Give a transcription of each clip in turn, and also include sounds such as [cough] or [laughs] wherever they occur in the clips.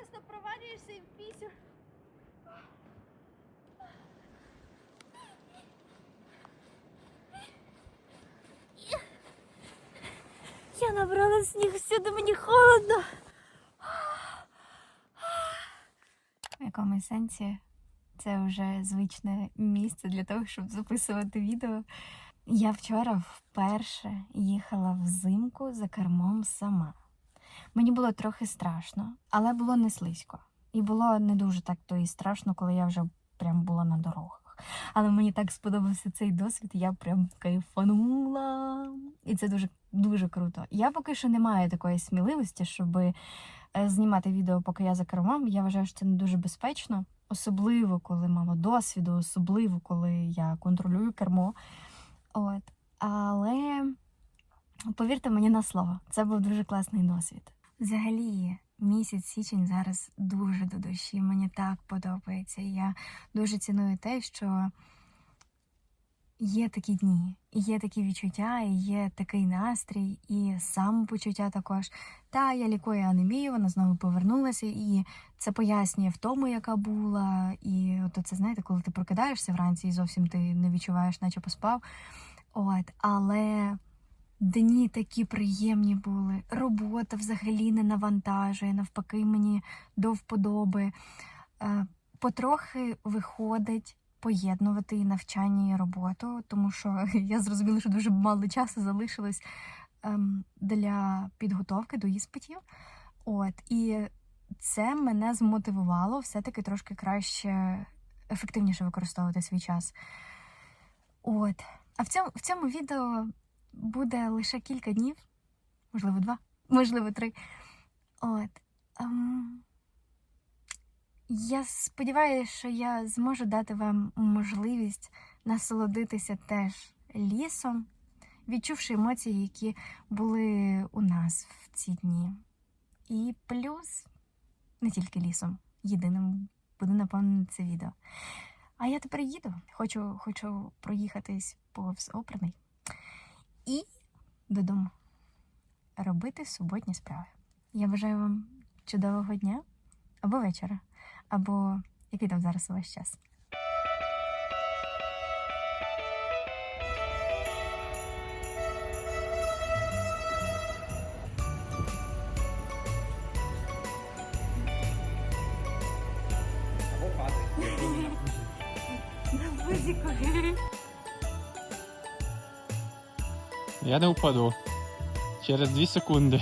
просто провалюєшся і в пісю. Я набрала сніг всюди, мені холодно. В якомусь сенсі це вже звичне місце для того, щоб записувати відео. Я вчора вперше їхала взимку за кермом сама. Мені було трохи страшно, але було не слизько. І було не дуже так то і страшно, коли я вже прям була на дорогах. Але мені так сподобався цей досвід, я прям кайфанула. І це дуже дуже круто. Я поки що не маю такої сміливості, щоб е, знімати відео, поки я за кермом. Я вважаю, що це не дуже безпечно, особливо коли мало досвіду, особливо коли я контролюю кермо. От. Але повірте мені на слово, це був дуже класний досвід. Взагалі, місяць січень зараз дуже до душі. Мені так подобається. Я дуже ціную те, що є такі дні, і є такі відчуття, і є такий настрій, і самопочуття також. Та я лікую анемію, вона знову повернулася, і це пояснює втому, яка була. І от це знаєте, коли ти прокидаєшся вранці і зовсім ти не відчуваєш, наче поспав. От, але дні такі приємні були. Робота взагалі не навантажує, навпаки, мені до вподоби. Е, Потрохи виходить поєднувати і навчання і роботу, тому що [laughs] я зрозуміла, що дуже мало часу залишилось ем, для підготовки до іспитів. От, і це мене змотивувало все-таки трошки краще, ефективніше використовувати свій час. От. А в цьому, в цьому відео буде лише кілька днів, можливо, два, можливо, три. От. Ем... Я сподіваюся, що я зможу дати вам можливість насолодитися теж лісом, відчувши емоції, які були у нас в ці дні. І плюс не тільки лісом. Єдиним буде напевно це відео. А я тепер їду. Хочу, хочу проїхатись повз опраний і додому робити суботні справи. Я бажаю вам чудового дня або вечора, або який там зараз у вас час. Я не впаду. Через 2 секунди.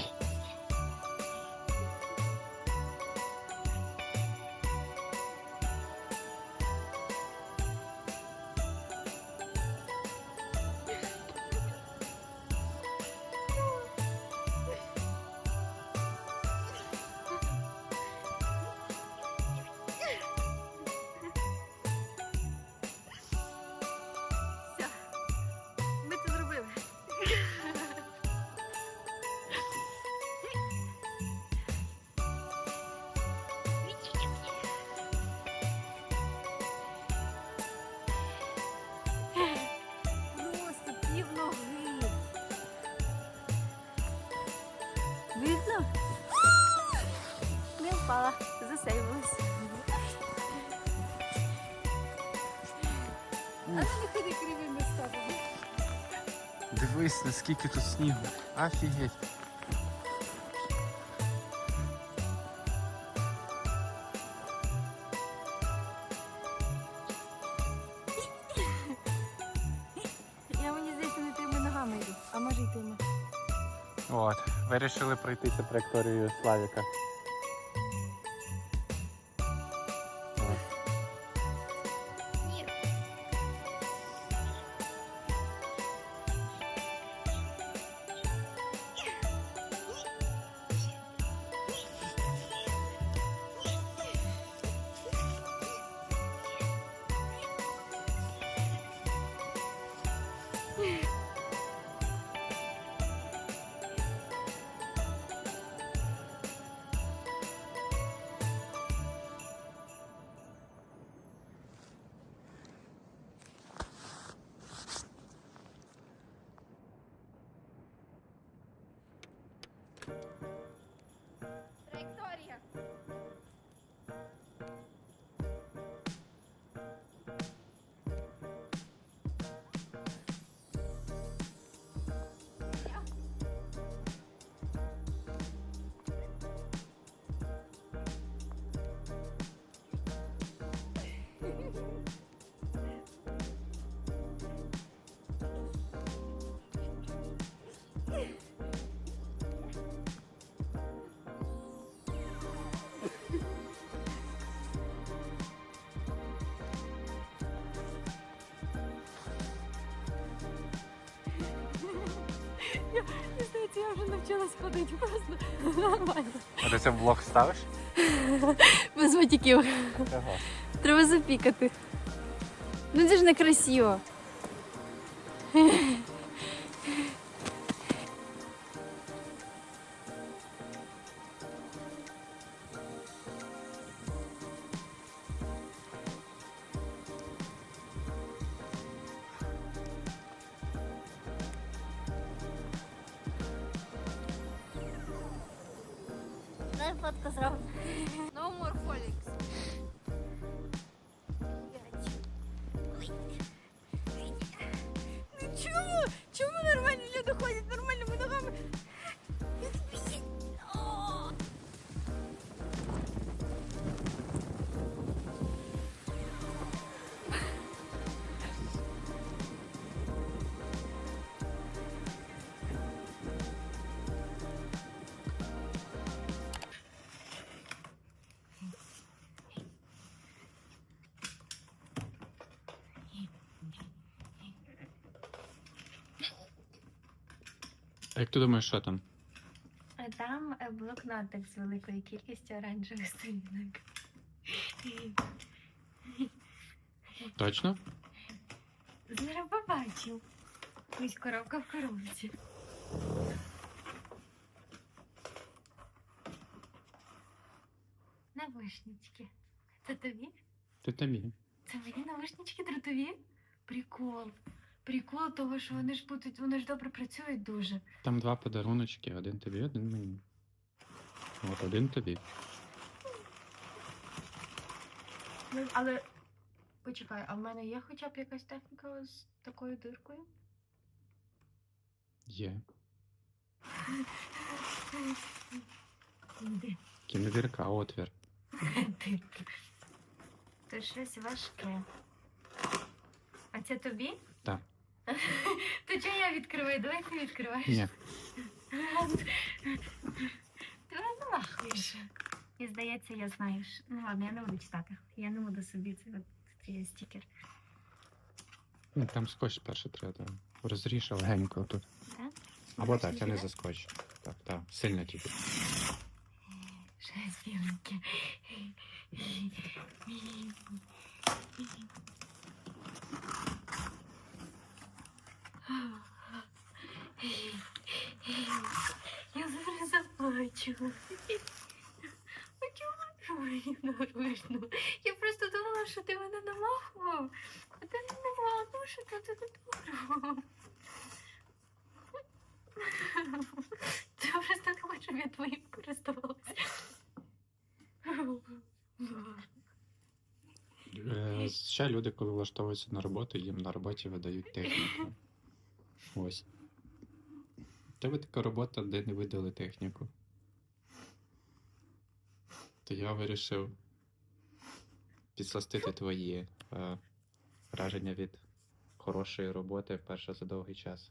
Дивись, наскільки тут снігу. Офігеть. Я мені здається, не тими ногами йду, а може й тими. От, вирішили пройтися траєкторією Славіка. Навчилась ходити просто нормально. А ти це в блог ставиш? Без матюків. Ого. Треба запікати. Ну це ж не Дай фотку зробимо. No more Folix. А як ти думаєш, що там? Там е, блокнотик з великою кількістю оранжевих сторінок. Точно? Зараз побачив. Ось коробка в коробці. Навушнички. Це тобі? Ти тобі. Це мені навушнички дротові? Прикол. Прикол того, що вони ж будуть, вони ж добре працюють дуже. Там два подаруночки, один тобі, один мені. От один тобі. Ну, але почекай, а в мене є хоча б якась техніка з такою диркою? Є. Де? Кінодірка, отвір. Дирка. Це щось важке. А це тобі? Так. [laughs] То чого я відкриваю? Давай ти відкриваєш. Ні. Ти мене намахуєш. І здається, я знаю. Ну ладно, я не буду читати. Я не буду собі це от цей стікер. Ну, Там скотч перше треба. Розріж легенько тут. Так? Або так, я не за скотч. Так, так, сильно тільки. Щось біленьке. Я зараз заплачу. А чому мені наручно? Я просто думала, що ти мене намахував. А ти не намахував, ну що ти тут думав? Ти просто не хочеш, щоб я твоїм користувалася. Е, Ще люди, коли влаштовуються на роботу, їм на роботі видають техніку. Ось. Тебе така робота, де не видали техніку. То я вирішив підсластити твої е, враження від хорошої роботи вперше за довгий час.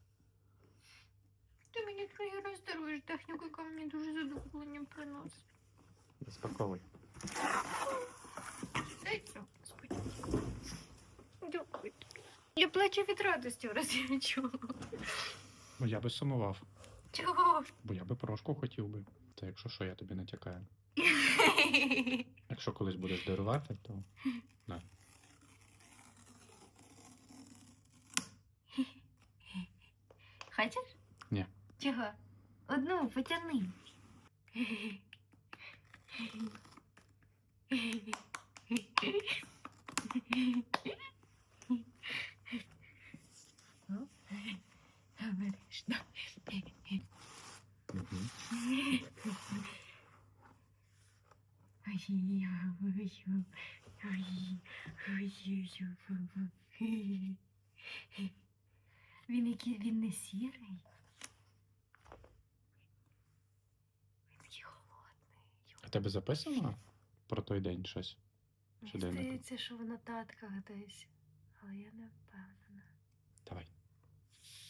Ти мені твої раз даруєш техніку, яка мені дуже задоволення приносить. Розпаковуй. Дай. Дякую. Я плачу від радості, раз я чула. Ну, я би сумував, Чого? бо я би порошку хотів би. Та якщо що, я тобі натякаю. Якщо колись будеш дарувати, то Хочеш? Ні. Чого? Одну потягни. [laughs] Він який він не сірий. Він такий холодний. А тебе записано про той день щось? Мені здається, що вона татка десь, але я не впевнена. Давай.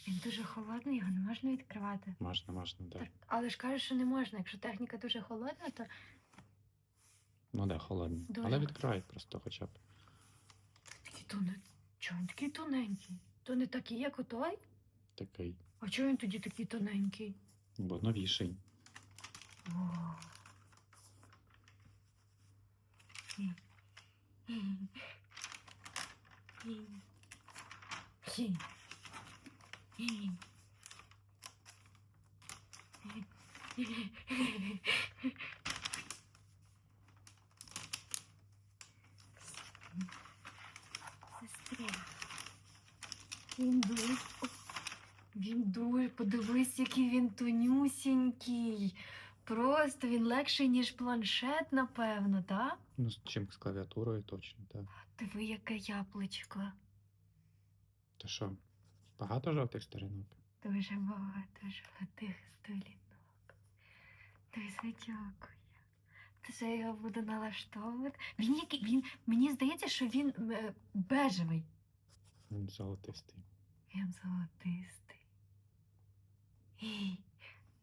Він дуже холодний, його не можна відкривати. Можна, можна, да. Так, але ж кажуть, що не можна. Якщо техніка дуже холодна, то Ну да, холодно. Дуже. Але відкривай просто хоча б. Тоненький. Чого він такий тоненький? То не такий, як отой? Такий. А чого він тоді такий тоненький? Бо новіший. Сестра. Він дуже. Він дуже. Подивись, який він тонюсінький. Просто він легший, ніж планшет, напевно, так? Ну, з чим з клавіатурою точно, так. Диви, яке яблучко. Та що, багато жовтих сторінок? Дуже багато жовтих сторінок. Дуже дякую. Це я його буду налаштовувати. Він який він. Мені здається, що він е, бежевий. Він золотистий. Він золотистий.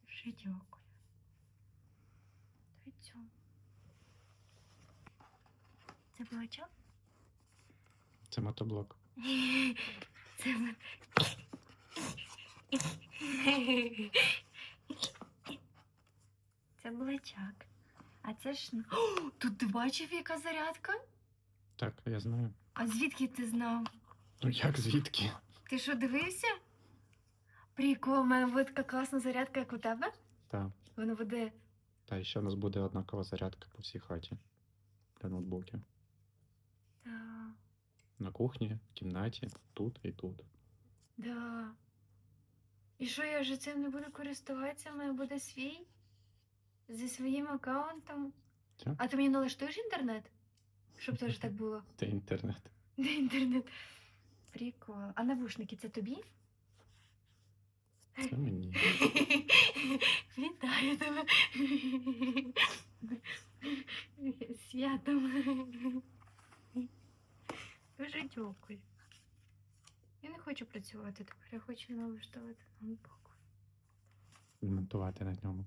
Дуже дякую. Та й цьому. Це балачок? Це мотоблок. Це ми- Це булачак. А це ж. О, тут ти бачив, яка зарядка? Так, я знаю. А звідки ти знав? Ну як звідки? Ти що дивився? Прикол, у мене буде така класна зарядка, як у тебе. Так. Воно буде. Та і ще у нас буде однакова зарядка по всій хаті для ноутбуків. Да, На кухні, в кімнаті, тут і тут. да. І що я вже цим не буду користуватися? У мене буде свій зі своїм аккаунтом. Все? А ти мені налаштуєш інтернет? Щоб теж так було. Це інтернет. Де інтернет? Прикол. А навушники це тобі? Це мені. [laughs] Вітаю тебе. Святом. Дуже дякую. Я не хочу працювати тепер, я хочу налаштувати ноутбук. Монтувати на ньому.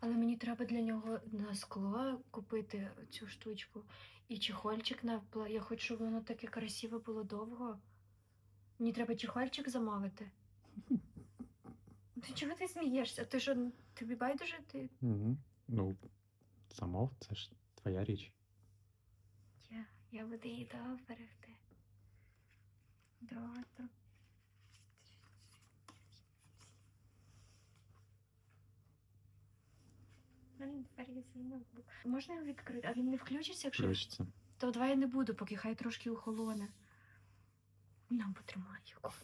Але мені треба для нього на скло купити цю штучку. І чехольчик на пла- Я хочу, щоб воно таке красиве було довго. Мені треба чехольчик замовити. Ти чого ти смієшся? Ти що, тобі байдуже? Ти... Угу. Ну, замов, це ж твоя річ. Я, я буду її довго берегти. Добре. Ноутбук. Можна його відкрити, а він не включиться, якщо Включиться. То давай я не буду, поки хай трошки охолоне. Нам потримай його.